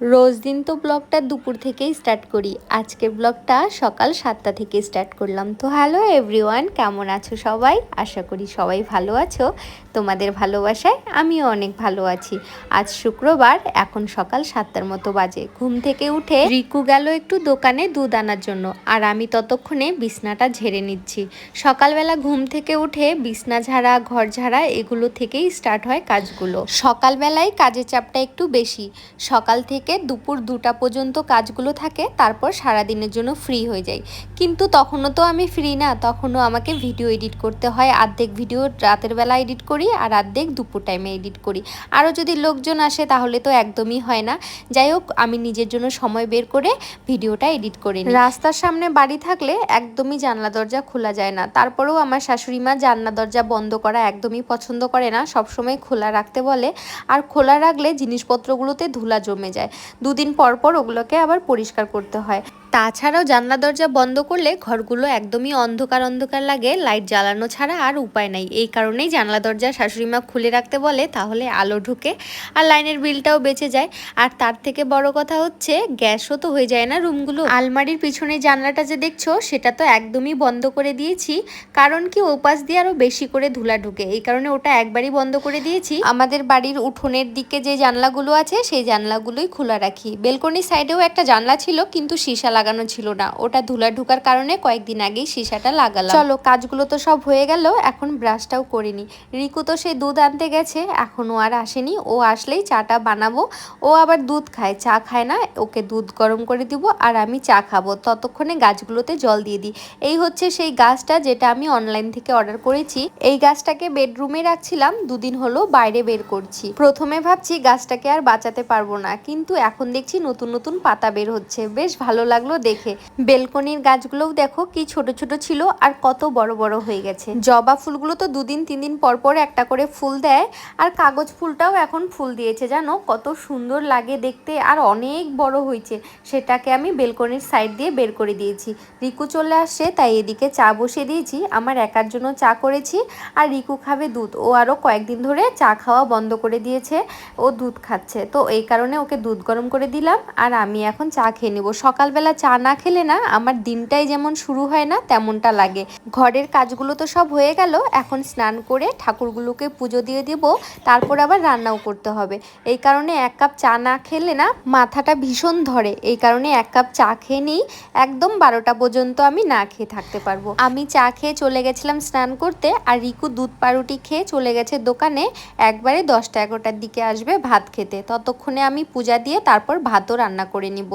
রোজ দিন তো ব্লগটা দুপুর থেকেই স্টার্ট করি। আজকে ব্লগটা সকাল সাতটা থেকে স্টার্ট করলাম। তো হ্যালো এভরিওয়ান কেমন আছো সবাই? আশা করি সবাই ভালো আছো। তোমাদের ভালোবাসায় আমিও অনেক ভালো আছি। আজ শুক্রবার, এখন সকাল সাতটার মতো বাজে। ঘুম থেকে উঠে রিকু গেল একটু দোকানে দুধ আনার জন্য। আর আমি ততক্ষণে বিছনাটা ঝেড়ে নিচ্ছি। সকালবেলা ঘুম থেকে উঠে বিছনা ঝাড়া, ঘর ঝাড়া, এগুলো থেকেই স্টার্ট হয় কাজগুলো। সকালবেলায় কাজের চাপটা একটু বেশি। সকাল থেকে দুপুর দুটা পর্যন্ত কাজগুলো থাকে, তারপর সারা দিনের জন্য ফ্রি হয়ে যাই। কিন্তু তখনও তো আমি ফ্রি না, তখনও আমাকে ভিডিও এডিট করতে হয়। আর্ধেক ভিডিও রাতের বেলা এডিট করি আর আর্ধেক দুপুর টাইমে এডিট করি। আরও যদি লোকজন আসে তাহলে তো একদমই হয় না। যাই হোক, আমি নিজের জন্য সময় বের করে ভিডিওটা এডিট করি রাস্তার সামনে বাড়ি থাকলে একদমই জানলা দরজা খোলা যায় না। তারপরেও আমার শাশুড়ি মা জানলা দরজা বন্ধ করা একদমই পছন্দ করে না। সবসময় খোলা রাখতে বলে। আর খোলা রাখলে জিনিসপত্রগুলোতে ধুলা জমে যায়। দুদিন পর পর ওগুলোকে আবার পরিষ্কার করতে হয়। তাছাড়াও জানলা দরজা বন্ধ করলে ঘরগুলো একদমই অন্ধকার অন্ধকার লাগে, লাইট জ্বালানো ছাড়া আর উপায় নাই। এই কারণেই জানলা দরজা শাশুড়িমা খুলে রাখতে বলে, তাহলে আলো ঢুকে আর লাইনের বিলটাও বেঁচে যায়। আর তার থেকে বড় কথা হচ্ছে, গ্যাসও তো হয়ে যায় না রুমগুলো। আলমারির পিছনে জানলাটা যে দেখছ, সেটা তো একদমই বন্ধ করে দিয়েছি। কারণ কি, ওপাশ দিয়ে আরও বেশি করে ধুলা ঢুকে। এই কারণে ওটা একবারই বন্ধ করে দিয়েছি। আমাদের বাড়ির উঠোনের দিকে যে জানলাগুলো আছে, সেই জানলাগুলোই খোলা রাখি। বেলকনির সাইডেও একটা জানলা ছিল, কিন্তু সীসা লাগানো ছিল না। ওটা ধুলা ঢুকার কারণে কয়েকদিন আগেই সীসাটা লাগালাম। চলো, কাজগুলো তো সব হয়ে গেল, এখন ব্রাশটাও করিনি। রিকু তো সেই দুধ আনতে গেছে, এখনও আর আসেনি। ও আসলেই চাটা বানাবো। ও আবার দুধ খায়, চা খায় না, ওকে দুধ গরম করে দিব আর আমি চা খাব। ততক্ষণে গাছগুলোতে জল দিয়ে দিই। এই হচ্ছে সেই গাছটা যেটা আমি অনলাইন থেকে অর্ডার করেছি। এই গাছটাকে বেডরুমে রাখছিলাম, দুদিন হলো বাইরে বের করছি। প্রথমে ভাবছি গাছটাকে আর বাঁচাতে পারব না, কিন্তু এখন দেখছি নতুন নতুন পাতা বের হচ্ছে। বেশ ভালো লাগল দেখে। বেলকনির গাছগুলোও দেখো কি ছোট ছোট ছিল আর কত বড় বড় হয়ে গেছে। জবা ফুলগুলো তো দুদিন তিন দিন পর পর একটা করে ফুল দেয় আর কাগজ ফুলটাও এখন ফুল দিয়েছে, জানো? কত সুন্দর লাগে দেখতে আর অনেক বড় হয়েছে। সেটাকে আমি বেলকনির সাইড দিয়ে বের করে দিয়েছি। রিকু চলে আসছে, তাই এদিকে চা বসিয়ে দিয়েছি। আমার একার জন্য চা করেছি আর রিকু খাবে দুধ। ও আরও কয়েকদিন ধরে চা খাওয়া বন্ধ করে দিয়েছে। ও দুধ খাচ্ছে। তো এই কারণে ওকে দুধ গরম করে দিলাম আর আমি এখন চা খেয়ে নেব। সকালবেলা চা না খেলে না আমার দিনটাই যেমন শুরু হয় না, তেমনটা লাগে। ঘরের কাজগুলো তো সব হয়ে গেল, এখন স্নান করে ঠাকুরগুলোকে পুজো দিয়ে দেব, তারপর আবার রান্নাও করতে হবে। এই কারণে এক কাপ চা না খেলে না মাথাটা ভীষণ ধরে। এই কারণে এক কাপ চা খেয়ে নিই, একদম বারোটা পর্যন্ত আমি না খেয়ে থাকতে পারব। আমি চা খেয়ে চলে গেছিলাম স্নান করতে, আর রিকু দুধ পাউরুটি খেয়ে চলে গেছে দোকানে, একবারে দশটা এগারোটার দিকে আসবে ভাত খেতে। ততক্ষণে আমি পূজা দিয়ে তারপর ভাতও রান্না করে নিব।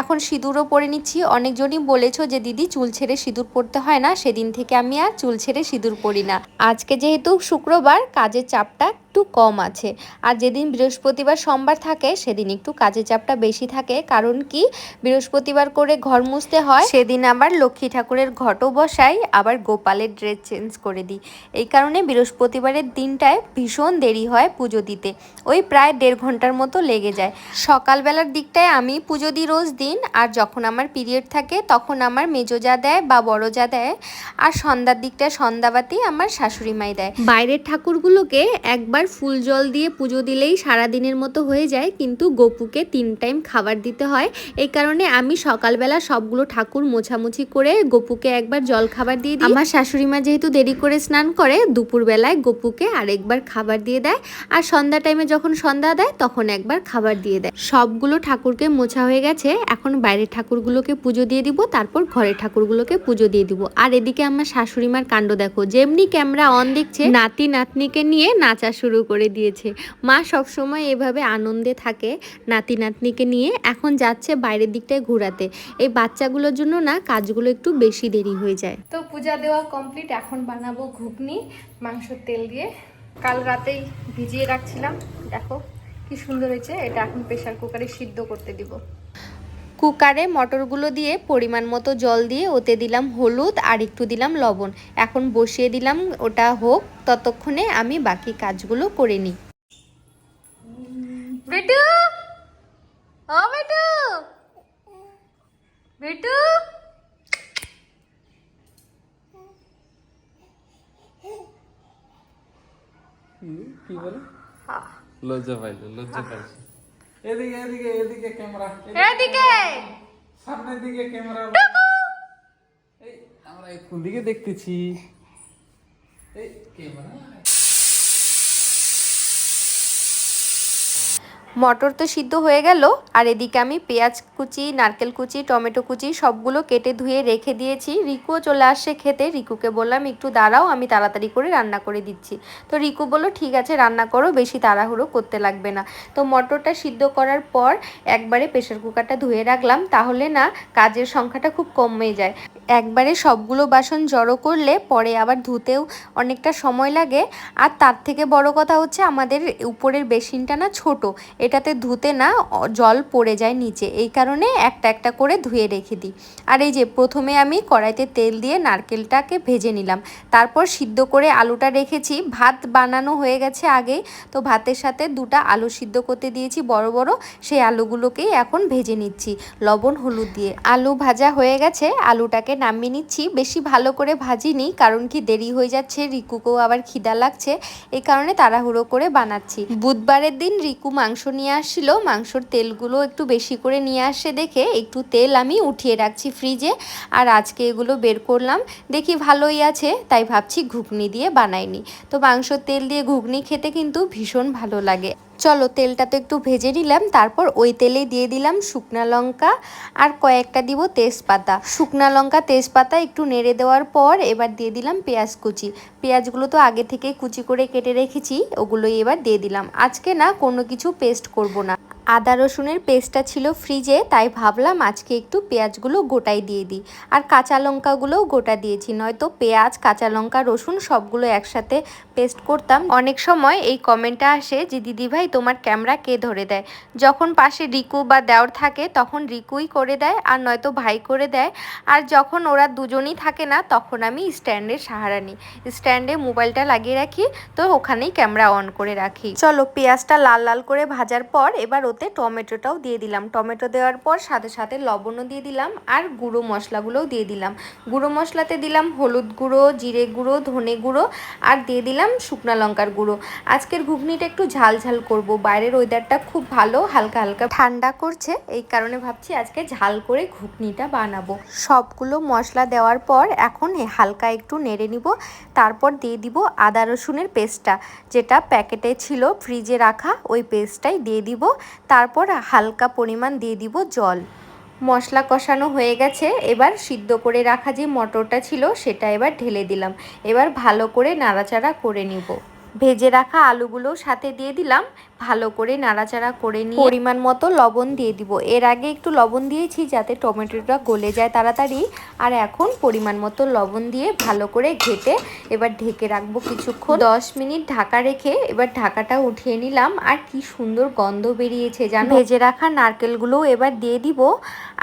এখন সিঁদুরও পরে নিচ্ছি। অনেকজনই বলেছ যে, দিদি, চুল ছেড়ে সিঁদুর পরতে হয় না। সেদিন থেকে আমি আর চুল ছেড়ে সিঁদুর পরি না। আজকে যেহেতু শুক্রবার, কাজের চাপটা একটু কম আছে। আর যেদিন বৃহস্পতিবার সোমবার থাকে, সেদিন একটু কাজের চাপটা বেশি থাকে। কারণ কি? বৃহস্পতিবার করে ঘর মুছতে হয়, সেদিন আবার লক্ষ্মী ঠাকুরের ঘটও বসাই, আবার গোপালের ড্রেস চেঞ্জ করে দিই। এই কারণে বৃহস্পতিবারের দিনটায় ভীষণ দেরি হয় পুজো দিতে। ওই প্রায় দেড় ঘণ্টার মতো লেগে যায়। সকালবেলার দিকটায় আমি পুজো দিই রোজ দিন, আর যখন আমার পিরিয়ড থাকে, তখন আমার মেজো যা দেয় বা বড় যা দেয়। আর সন্ধ্যার দিকটায় সন্ধ্যাবাতি আমার শাশুড়ি মাই দেয়। বাইরের ঠাকুরগুলোকে একবার ফুল জল দিয়ে পুজো দিলেই সারা দিনের মতো হয়ে যায় কিন্তু গোপুকে তিন টাইম খাবার দিতে হয়। এই কারণে আমি সকালবেলা সবগুলো ঠাকুর মোছামুছি করে গোপুকে একবার জল খাবার দিয়ে দিই। আমার শাশুড়ি মা যেহেতু দেরি করে স্নান করে দুপুরবেলায় গোপুকে আরেকবার খাবার দিয়ে দেয়। আর সন্ধ্যা টাইমে যখন সন্ধ্যা দেয় তখন একবার খাবার দিয়ে দেয়। সবগুলো ঠাকুরকে মোছা হয়ে গেছে এখন বাইরের ঠাকুরগুলোকে পুজো দিয়ে দিব তারপর ঘরের ঠাকুরগুলোকে পুজো দিয়ে দিব। আর এদিকে আমার শাশুড়ি মার কাণ্ড দেখো যেমনি ক্যামেরা অন দেখছে নাতি নাতনিকে নিয়ে নাচা শুরু করে দিয়েছে। মা সবসময় এভাবে আনন্দে থাকে নাতি নাতনিকে নিয়ে। এখন যাচ্ছে বাইরের দিকটায় ঘোরাতে। এই বাচ্চাগুলোর জন্য না কাজগুলো একটু বেশি দেরি হয়ে যায়। তো পূজা দেওয়া কমপ্লিট। এখন বানাবো ঘুগনি মাংসের তেল দিয়ে। কাল রাতেই ভিজিয়ে রাখছিলাম। দেখো কি সুন্দর হয়েছে। এটা এখন প্রেশার কুকারে সিদ্ধ করতে দিব। কুকারে মটরগুলো দিয়ে পরিমাণ মতো জল দিয়ে ওতে দিলাম হলুদ আর একটু দিলাম লবণ। এখন বসিয়ে দিলাম ওটা হোক ততক্ষণে আমি বাকি কাজগুলো করে নিই। বেটু! ও বেটু! বেটু! কি বলে? লজ্জা পাইলো লজ্জা পাইছে এদিকে এদিকে এদিকে ক্যামেরা এদিকে সামনের দিকে ক্যামেরা। এই আমরা এই কোন দিকে দেখতেছি। এই ক্যামেরা। মটর তো সিদ্ধ হয়ে গেল, আর এদিকে আমি পেঁয়াজ কুচি, নারকেল কুচি, টমেটো কুচি সবগুলো কেটে ধুয়ে রেখে দিয়েছি। রিকুও চলে আসছে খেতে। রিকুকে বললাম, একটু দাঁড়াও, আমি তাড়াতাড়ি করে রান্না করে দিচ্ছি। তো রিকু বলল, ঠিক আছে, রান্না করো, বেশি তাড়াহুড়ো করতে লাগবে না। তো মটরটা সিদ্ধ করার পর একবারে প্রেশার কুকারটা ধুয়ে রাখলাম, তাহলে না কাজের সংখ্যাটা খুব কমে যায়। একবারে সবগুলো বাসন জড়ো করলে পরে আবার ধুতেও অনেকটা সময় লাগে। আর তার থেকে বড় কথা হচ্ছে, আমাদের উপরের বেসিনটা না ছোট এটাতে ধুতে না জল পড়ে যায় নিচে। এই কারণে একটা একটা করে ধুয়ে রেখে দিই। আর এই যে প্রথমে আমি কড়াইতে তেল দিয়ে নারকেলটাকে ভেজে নিলাম। তারপর সিদ্ধ করে আলুটা রেখেছি। ভাত বানানো হয়ে গেছে আগেই। তো ভাতের সাথে দুটা আলু সিদ্ধ করতে দিয়েছি বড় বড়। সেই আলুগুলোকেই এখন ভেজে নিচ্ছি লবণ, হলুদ দিয়ে। আলু ভাজা হয়ে গেছে। আলুটাকে নামিয়ে নিচ্ছি। বেশি ভালো করে ভাজিনি কারণ কি দেরি হয়ে যাচ্ছে। রিকুকেও আবার খিদা লাগছে। এই কারণে তাড়াহুড়ো করে বানাচ্ছি। বুধবারের দিন রিকু মাংস নিয়ে আসছিল মাংসর তেলগুলো একটু বেশি করে নিয়ে আসে দেখে, একটু তেল আমি উঠিয়ে রাখছি ফ্রিজে। আর আজকে এগুলো বের করলাম, দেখি ভালোই আছে, তাই ভাবছি ঘুগনি দিয়ে বানাইনি। তো মাংসর তেল দিয়ে ঘুগনি খেতে কিন্তু ভীষণ ভালো লাগে। চলো তেলটা তো একটু ভেজে নিলাম, তারপর ওই তেলে দিয়ে দিলাম শুকনা লঙ্কা আর কয়েকটা দিব তেজপাতা। শুকনা লঙ্কা, তেজপাতা একটু নেড়ে দেওয়ার পর এবার দিয়ে দিলাম পেঁয়াজ কুচি। পেঁয়াজগুলো তো আগে থেকে কুচি করে কেটে রেখেছি, ওগুলোই এবার দিয়ে দিলাম। আজকে না কোনো কিছু পেস্ট করব না। আদা রসুনের পেস্টটা ছিল ফ্রিজে তাই ভাবলাম আজকে একটু পেঁয়াজগুলো গোটাই দিয়ে দিই। আর কাঁচা লঙ্কাগুলোও গোটা দিয়েছি, নয়তো পেঁয়াজ, কাঁচা লঙ্কা, রসুন সবগুলো একসাথে পেস্ট করতাম। অনেক সময় এই কমেন্টটা আসে যে, দিদি ভাই, তোমার ক্যামেরা কে ধরে দেয়? যখন পাশে রিকু বা দেওর থাকে, তখন রিকুই করে দেয় আর নয়তো ভাই করে দেয়। আর যখন ওরা দুজনই থাকে না, তখন আমি স্ট্যান্ডের সাহারা নিই। স্ট্যান্ডে মোবাইলটা লাগিয়ে রাখি, তো ওখানেই ক্যামেরা অন করে রাখি। চলো পেঁয়াজটা লাল লাল করে ভাজার পর এবার ওতে টমেটোটাও দিয়ে দিলাম। টমেটো দেওয়ার পর সাথে সাথে লবণও দিয়ে দিলাম আর গুঁড়ো মশলাগুলোও দিয়ে দিলাম। গুঁড়ো মশলাতে দিলাম হলুদ গুঁড়ো, জিরে গুঁড়ো, ধনে গুঁড়ো আর দিয়ে দিলাম শুকনা লঙ্কার গুঁড়ো। আজকের ঘুগনিটা একটু ঝাল ঝাল করব। বাইরের ওয়েদারটা খুব ভালো, হালকা হালকা ঠান্ডা করছে, এই কারণে ভাবছি আজকে ঝাল করে ঘুগনিটা বানাবো। সবগুলো মশলা দেওয়ার পর এখন হালকা একটু নেড়ে নিব, তারপর দিয়ে দিব আদা রসুনের পেস্টটা। যেটা প্যাকেটে ছিল ফ্রিজে রাখা, ওই পেস্টটাই দিয়ে দিব। তারপর হালকা পরিমাণ দিয়ে দিব জল। মশলা কষানো হয়ে গেছে, এবার সিদ্ধ করে রাখা যে মটরটা ছিল সেটা এবার ঢেলে দিলাম। এবার ভালো করে নাড়াচাড়া করে নিব। ভেজে রাখা আলুগুলো সাথে দিয়ে দিলাম। ভালো করে নাড়াচাড়া করে নিয়ে পরিমাণ মতো লবণ দিয়ে দিব। এর আগে একটু লবণ দিয়েছি যাতে টমেটোটা গলে যায় তাড়াতাড়ি। আর এখন পরিমাণ মতো লবণ দিয়ে ভালো করে ঘেটে এবার ঢেকে রাখব কিছুক্ষণ। দশ মিনিট ঢাকা রেখে এবার ঢাকাটা উঠিয়ে নিলাম। আর কি সুন্দর গন্ধ বেরিয়েছে জানো। ভেজে রাখা নারকেলগুলোও এবার দিয়ে দিব।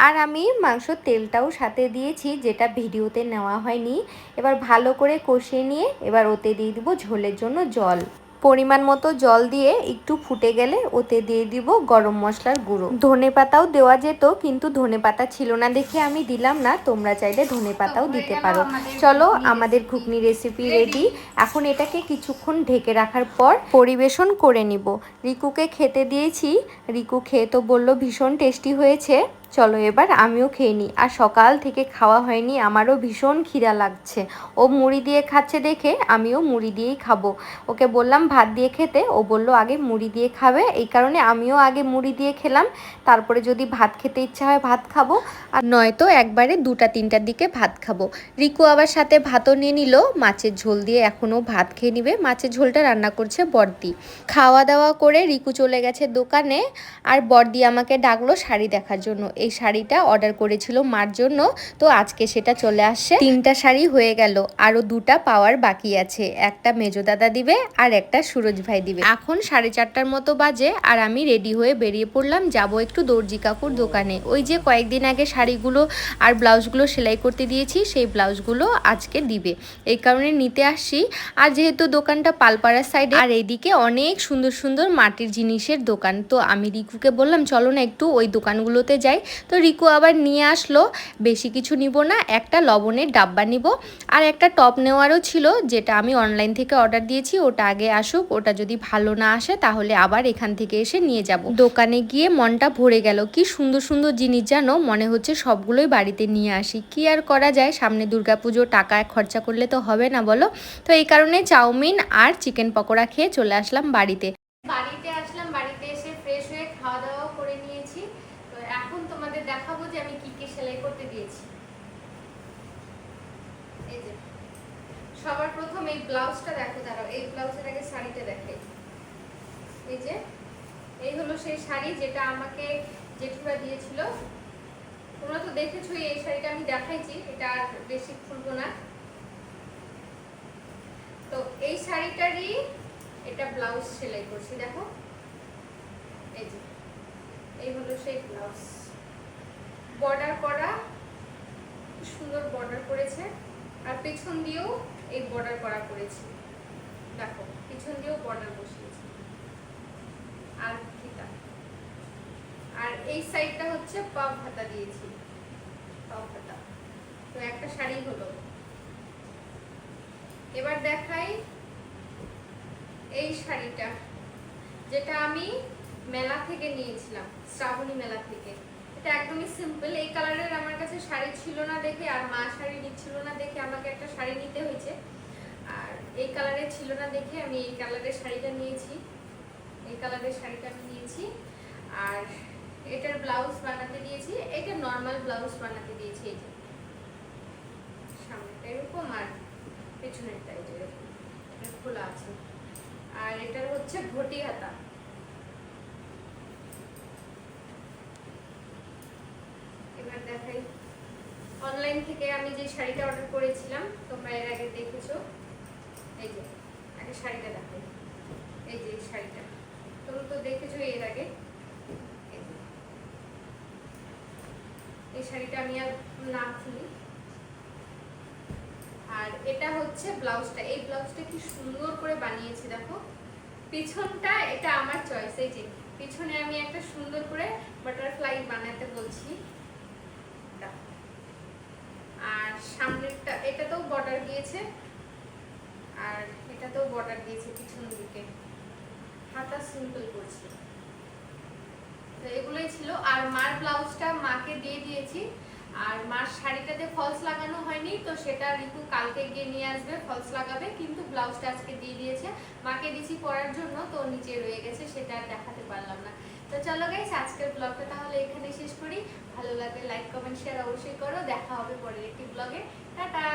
আর আমি মাংসর তেলটাও সাথে দিয়েছি, যেটা ভিডিওতে নেওয়া হয়নি। এবার ভালো করে কষিয়ে নিয়ে এবার ওতে দিয়ে দিব ঝোলের জন্য জল। পরিমাণ মতো জল দিয়ে একটু ফুটে গেলে ওতে দিয়ে দিব গরম মশলার গুঁড়ো। ধনে পাতাও দেওয়া যেত, কিন্তু ধনে পাতা ছিল না দেখে আমি দিলাম না। তোমরা চাইলে ধনে পাতাও দিতে পারো। চলো আমাদের ঘুগনি রেসিপি রেডি এখন এটাকে কিছুক্ষণ ঢেকে রাখার পর পরিবেশন করে নিব। রিকুকে খেতে দিয়েছি। রিকু খেয়ে তো বলল ভীষণ টেস্টি হয়েছে। চলো এবার আমিও খেয়ে নিই। আর সকাল থেকে খাওয়া হয়নি, আমারও ভীষণ খিদা লাগছে। ও মুড়ি দিয়ে খাচ্ছে দেখে আমিও মুড়ি দিয়েই খাব। ওকে বললাম ভাত দিয়ে খেতে, ও বলল আগে মুড়ি দিয়ে খাবে। এই কারণে আমিও আগে মুড়ি দিয়ে খেলাম। তারপরে যদি ভাত খেতে ইচ্ছা হয় ভাত খাব। আর নয়তো একবারে দুটা, তিনটার দিকে ভাত খাব। রিকু আবার সাথে ভাতও নিয়ে নিল। মাছের ঝোল দিয়ে এখনও ভাত খেয়ে নিবে। মাছের ঝোলটা রান্না করছে বর্দি। খাওয়া দাওয়া করে রিকু চলে গেছে দোকানে। আর বর্দি আমাকে ডাকলো শাড়ি দেখার জন্য। এই শাড়িটা অর্ডার করেছিল মার জন্য। তো আজকে সেটা চলে আসছে তিনটা শাড়ি হয়ে গেল আরও দুটা পাওয়ার বাকি আছে। একটা মেজো দাদা দিবে আর একটা সুরজ ভাই দিবে। এখন সাড়ে চারটার মতো বাজে আর আমি রেডি হয়ে বেরিয়ে পড়লাম। যাব একটু দর্জি কাকুর দোকানে। ওই যে কয়েকদিন আগে শাড়িগুলো আর ব্লাউজগুলো সেলাই করতে দিয়েছি, সেই ব্লাউজগুলো আজকে দিবে। এই কারণে নিতে আসছি। আর যেহেতু দোকানটা পালপাড়ার সাইডে, আর এইদিকে অনেক সুন্দর সুন্দর মাটির জিনিসের দোকান। তো আমি রিকুকে বললাম, চলো না একটু ওই দোকানগুলোতে যাই। তো রিকু আবার নিয়ে আসলো। বেশি কিছু নিব না, একটা লবণের ডাব্বা নিব। আর একটা টপ নেওয়ারও ছিল, যেটা আমি অনলাইন থেকে অর্ডার দিয়েছি, ওটা আগে আসুক, ওটা যদি ভালো না আসে, তাহলে আবার এখান থেকে এসে নিয়ে যাব। দোকানে গিয়ে মনটা ভরে গেল, কি সুন্দর সুন্দর জিনিস জানো? মনে হচ্ছে সবগুলোই বাড়িতে নিয়ে আসি। কি আর করা যায়? সামনে দুর্গাপুজো, টাকা খরচা করলে তো হবে না বলো? তো এই কারণে চাউমিন আর চিকেন পকোড়া খেয়ে চলে আসলাম বাড়িতে। বাড়িতে আসলাম বাড়িতে এসে ফ্রেশ হয়ে খাওয়া দাওয়া করে নিয়েছি তো এখন তোমাদের দেখাবো যে আমি কি কি সেলাই করতে দিয়েছি এই যে সবার প্রথম এই ব্লাউজটা দেখো, দাঁড়াও, এই ব্লাউজের আগে শাড়িটা দেখাই এই যে, এই হলো সেই শাড়ি যেটা আমাকে জেঠুরা দিয়েছিল। তোমরা তো দেখেছোই এই শাড়িটা আমি দেখাইছি, এটা আর বেশি খুলবো না। তো এই শাড়িটারই এটা ব্লাউজ সেলাই করছি, দেখো। এই যে, এই হলো সেই ব্লাউজ। বর্ডার করা সুন্দর বর্ডার করেছে। পেছন দিয়েও এই বর্ডার করা করেছি। দেখো, পিছন দিয়েও বর্ডার বসিয়েছি। আর ফিতা আর এই সাইডটা হচ্ছে পাপ ভাতা দিয়েছি। পাপ ভাতা তো একটা শাড়ি হলো। এবার দেখাই এই শাড়িটা, যেটা আমি মেলা থেকে নিয়েছিলাম, শ্রাবণী মেলা থেকে। এটা একদমই সিম্পল এই কালারের আমার কাছে শাড়ি ছিল না দেখে আর মা শাড়ি নিচ্ছিল না দেখে, আমাকে একটা শাড়ি নিতে হয়েছে। আর এই কালারের ছিল না দেখে আমি এই কালারের শাড়িটা নিয়েছি। এই কালারের শাড়িটা আমি নিয়েছি। আর এটার ব্লাউজ বানাতে দিয়েছি। এটা নর্মাল ব্লাউজ বানাতে দিয়েছি এই যে। সামনেটা এরকম আর পেছনেরটা এই যে খোলা আছে। আর এটার হচ্ছে ঘটি হাতা এবার দেখাই অনলাইন থেকে আমি যে শাড়িটা অর্ডার করেছিলাম, তোমরা এর আগে দেখেছ। এই যে, আগে শাড়িটা দেখাই এই যে শাড়িটা। তোমরা তো দেখেছ এর আগে। এই শাড়িটা আমি আর না খুলি আর এটা হচ্ছে ব্লাউজটা। এই ব্লাউজটা কি সুন্দর করে বানিয়েছি দেখো। পিছনটা এটা আমার চয়েস এই যে। পিছনে আমি একটা সুন্দর করে বাটারফ্লাই বানাতে বলছি। দেখো। আর সামনেরটা, এটাতেও বর্ডার দিয়েছে আর এটাতেও বর্ডার দিয়েছে পিছন দিকে। হাতা সিম্পল তো এগুলোই ছিল। আর মার ব্লাউজটা মাকে দিয়ে দিয়েছি। আর মার শাড়িটাতে ফলস লাগানো হয়নি, তো সেটা রিকু কালকে গিয়ে নিয়ে আসবে ফলস লাগাবে, কিন্তু ব্লাউজটা আজকে দিয়ে দিয়েছে। মাকে দিছি পরার জন্য, তো নিচে রয়ে গেছে, সেটা দেখাতে পারলাম না। তো চলো গাইস আজকের ব্লগটা তাহলে এখানে শেষ করি। ভালো লাগলে লাইক কমেন্ট শেয়ার অবশ্যই করো। দেখা হবে পরের একটি ব্লগে টাটা!